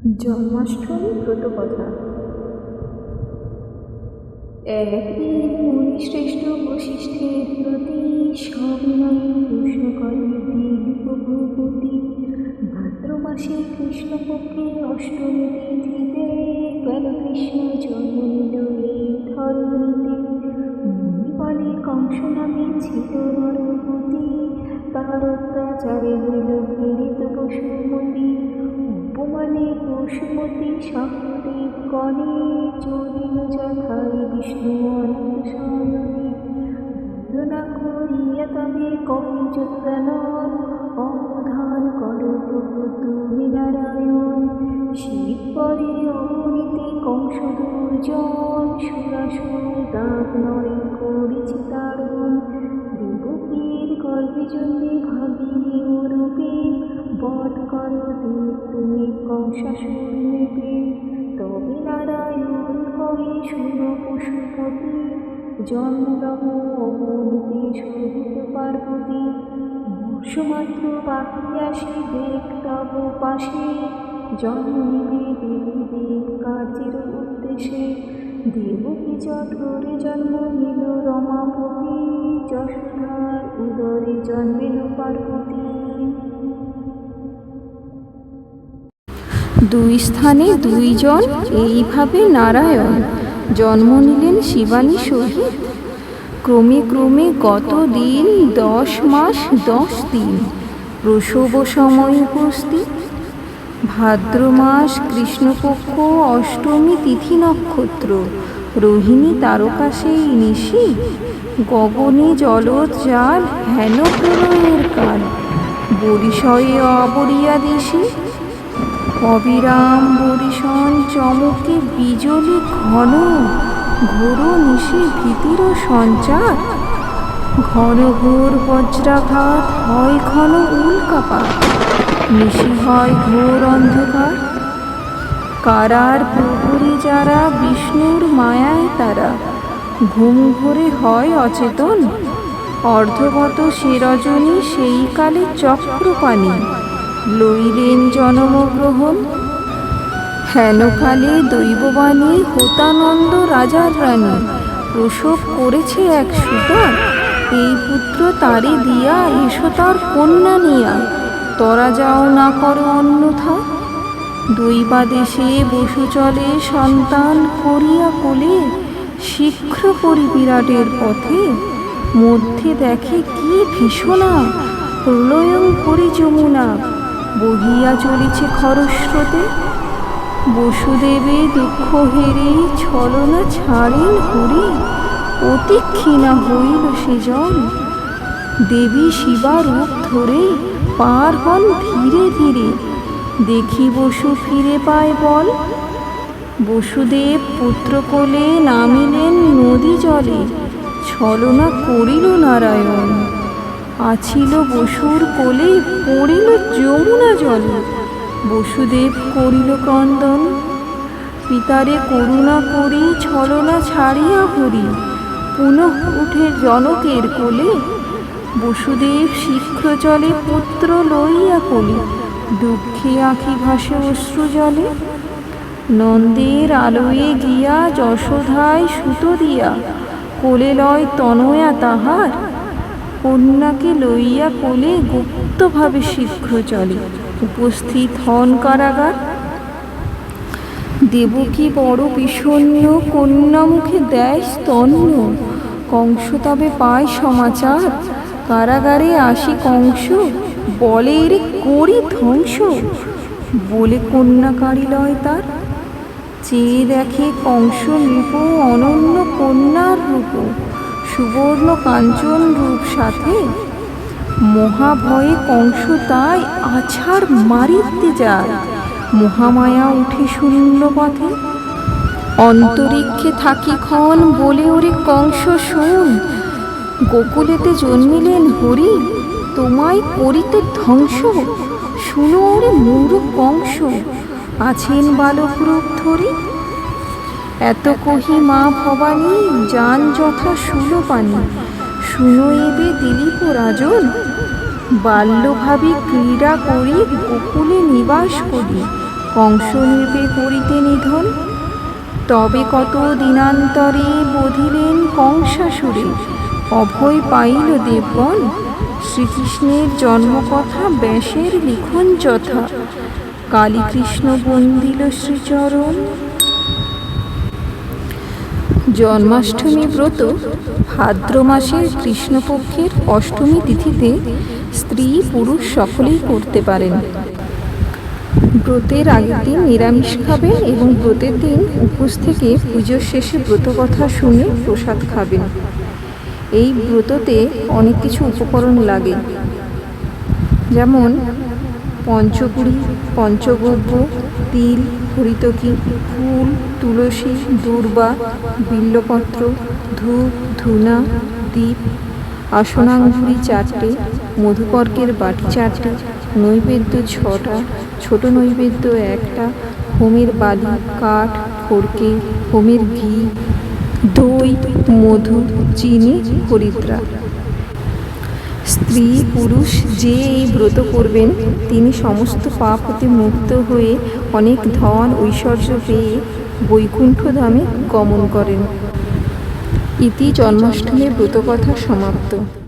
জন্মাষ্টমী ব্রতকথা একদিন মুনিশ্রেষ্ঠ বশিষ্ঠের প্রতি সবিনয়ে প্রশ্ন করে ভূপতি, ভাদ্র মাসে কৃষ্ণপক্ষে অষ্টমী তিথিতে কেন কৃষ্ণ জন্ম নিল এই ধরণীতে? মুনি কংস নামে ছিল নরপতি তার অত্যাচারে হইল পীড়িত পশুমতি উপমানে পশুমতি সহদেব গণে চলিল যথাই বিষ্ণু অনন্ত শয়নে বন্দনা করিয়া তবে কবি চোদ্দানন অবধান করো প্রভু তুমি নারায়ণ। শিব পরে অগণিতে কংস দুর্জন সুরাসুর দাগ নয় করেছি তারণ দেবকীর গর্ভে জন্মে ভাগিনী রূপে বধ করো দেব তুমি কংসাসুর নেবে তবে নারায়ণ হয়ে শুন পশুপতি জন্মলহ অবনীতে শোভিত পার্বতী বর্ষমাত্র বাকি আসে দেখ পাশে জন্ম দেবী দেব কার্যের উদ্দেশ্যে দেবকী জঠরে জন্ম নিল রমাপতি যশোধার উদরে জন্মিল পার্বতী দুই স্থানে দুইজন এইভাবে নারায়ণ। জন্ম নিলেন শিবানী সহিত ক্রমে ক্রমে গত দিন দশ মাস দশ দিন প্রসব সময় উপস্থিত। ভাদ্র মাস কৃষ্ণপক্ষ অষ্টমী তিথি নক্ষত্র। রোহিণী তারকা সেই নিশি। গগনে জলদ জাল হেন প্রলয়ের কাল। বরিশয়ে অবরিয়া দেশে অবিরাম বরিশন চমকে বিজলি ঘন, ঘোর নিশে ভীতির সঞ্চার। ঘন ঘোর বজ্রাঘাত হয় ঘন উল্কাপাত নিশি হয় ঘোর অন্ধকার। কারার প্রহরী যারা বিষ্ণুর মায়ায় তারা, ঘুম ঘোরে হয় অচেতন। অর্ধগত সে রজনী সেই কালে চক্রপাণী। লইলেন জনমগ্রহণ। হেনকালে দৈববাণী হোতানন্দ রাজার রানী প্রসব করেছে এক সুতা এই পুত্র তারে দিয়া এসো তার কন্যা নিয়া। তরা যাও না করো অন্যথা। দৈবাদেশে বসু চলে সন্তান করিয়া কোলে। শীঘ্র করি বিরাটের পথে। মধ্যে দেখে কি ভীষণা প্রলয়ং করি যমুনা। বহিয়া চলিছে খরস্রোতে বসুদেবে দুঃখ হেরে ছলনা ছাড়েন হরি অতি ক্ষীণা হইল সে জল। দেবী শিবা রূপ ধরে পার হন ধীরে ধীরে, দেখি বসু ফিরে পায় বল। বসুদেব পুত্রকোলে নামিলেন নদী জলে, ছলনা করিল নারায়ণ। আছিল বসুর কোলে পড়িল যমুনা জলে। বসুদেব করিল ক্রন্দন, পিতারে করুণা করি, ছলনা ছাড়িয়া হরি পুনঃ উঠে জনকের কোলে, বসুদেব শীঘ্র চলে পুত্র লইয়া কোলে দুঃখে আঁখি ভাসে অশ্রু জলে, নন্দের আলোয়ে গিয়া যশোধায় সুতো দিয়া। কোলে লয় তনয়া তাহার কন্যাকে লইয়া কোলে গুপ্তভাবে শীঘ্র চলে। উপস্থিত হন কারাগার। দেবকী বড় বিষণ্ণ, কন্যা মুখে দেয় স্তন্য। কংস তবে পায় সমাচার। কারাগারে আসি কংস বলে এরে করি ধ্বংস। বলে কন্যাকারী লয় তার। চেয়ে দেখে কংস নৃপ, অনন্য কন্যার রূপ। সুবর্ণ কাঞ্চন রূপ সাথে মহাভয়ে কংস তাই আছাড় মারিতে যায়। মহামায়া উঠে শূন্য পথে। অন্তরিক্ষে থাকি ক্ষণ বলে ওরে কংস শোন। গোকুলেতে জন্মিলেন হরি, তোমায় করিতে ধ্বংস। শুনো ওরে মূর কংস, আছেন বালক রূপ ধরি। এত কহি মা ভবানী, যান যথা সুলোপানি শুনো এবে দিলীপ রাজন। বাল্যভাবে ক্রীড়া করি, গোকুলে নিবাস করি। কংস নির্বে করিতে নিধন। তবে কত দিনান্তরে বধিলেন কংসাসুরে। অভয় পাইল দেবগণ। শ্রীকৃষ্ণের জন্মকথা, ব্যাসের লিখন যথা। কালীকৃষ্ণ বন্দিল শ্রীচরণ। জন্মাষ্টমী ব্রত ভাদ্র মাসের কৃষ্ণপক্ষের অষ্টমী তিথিতে স্ত্রী পুরুষ সকলেই করতে পারেন। ব্রতের আগের দিন নিরামিষ খাবেন এবং ব্রতের দিন উপোস থেকে পুজোর শেষে ব্রতকথা শুনে প্রসাদ খাবেন। এই ব্রততে অনেক কিছু উপকরণ লাগে। যেমন পঞ্চকুড়ি, পঞ্চগব্য, তিল হরিতকি ফুল, তুলসী, দূর্বা, বিল্লপত্র, ধূপ, ধুনা দ্বীপ আসনাঙ্গুরি চারটে মধুকর্কের বাটি চারটে, নৈবেদ্য ছটা, ছোট নৈবেদ্য একটা, হোমের বালি, কাঠ খড়কে হোমের ঘি, দই, মধু, চিনি, হরিদ্রা। স্ত্রী, পুরুষ যে এই ব্রত করবেন, তিনি সমস্ত পাপ হতে মুক্ত হয়ে অনেক ধন, ঐশ্বর্য পেয়ে বৈকুণ্ঠ ধামে গমন করেন। ইতি জন্মাষ্টমীর ব্রতকথা সমাপ্ত।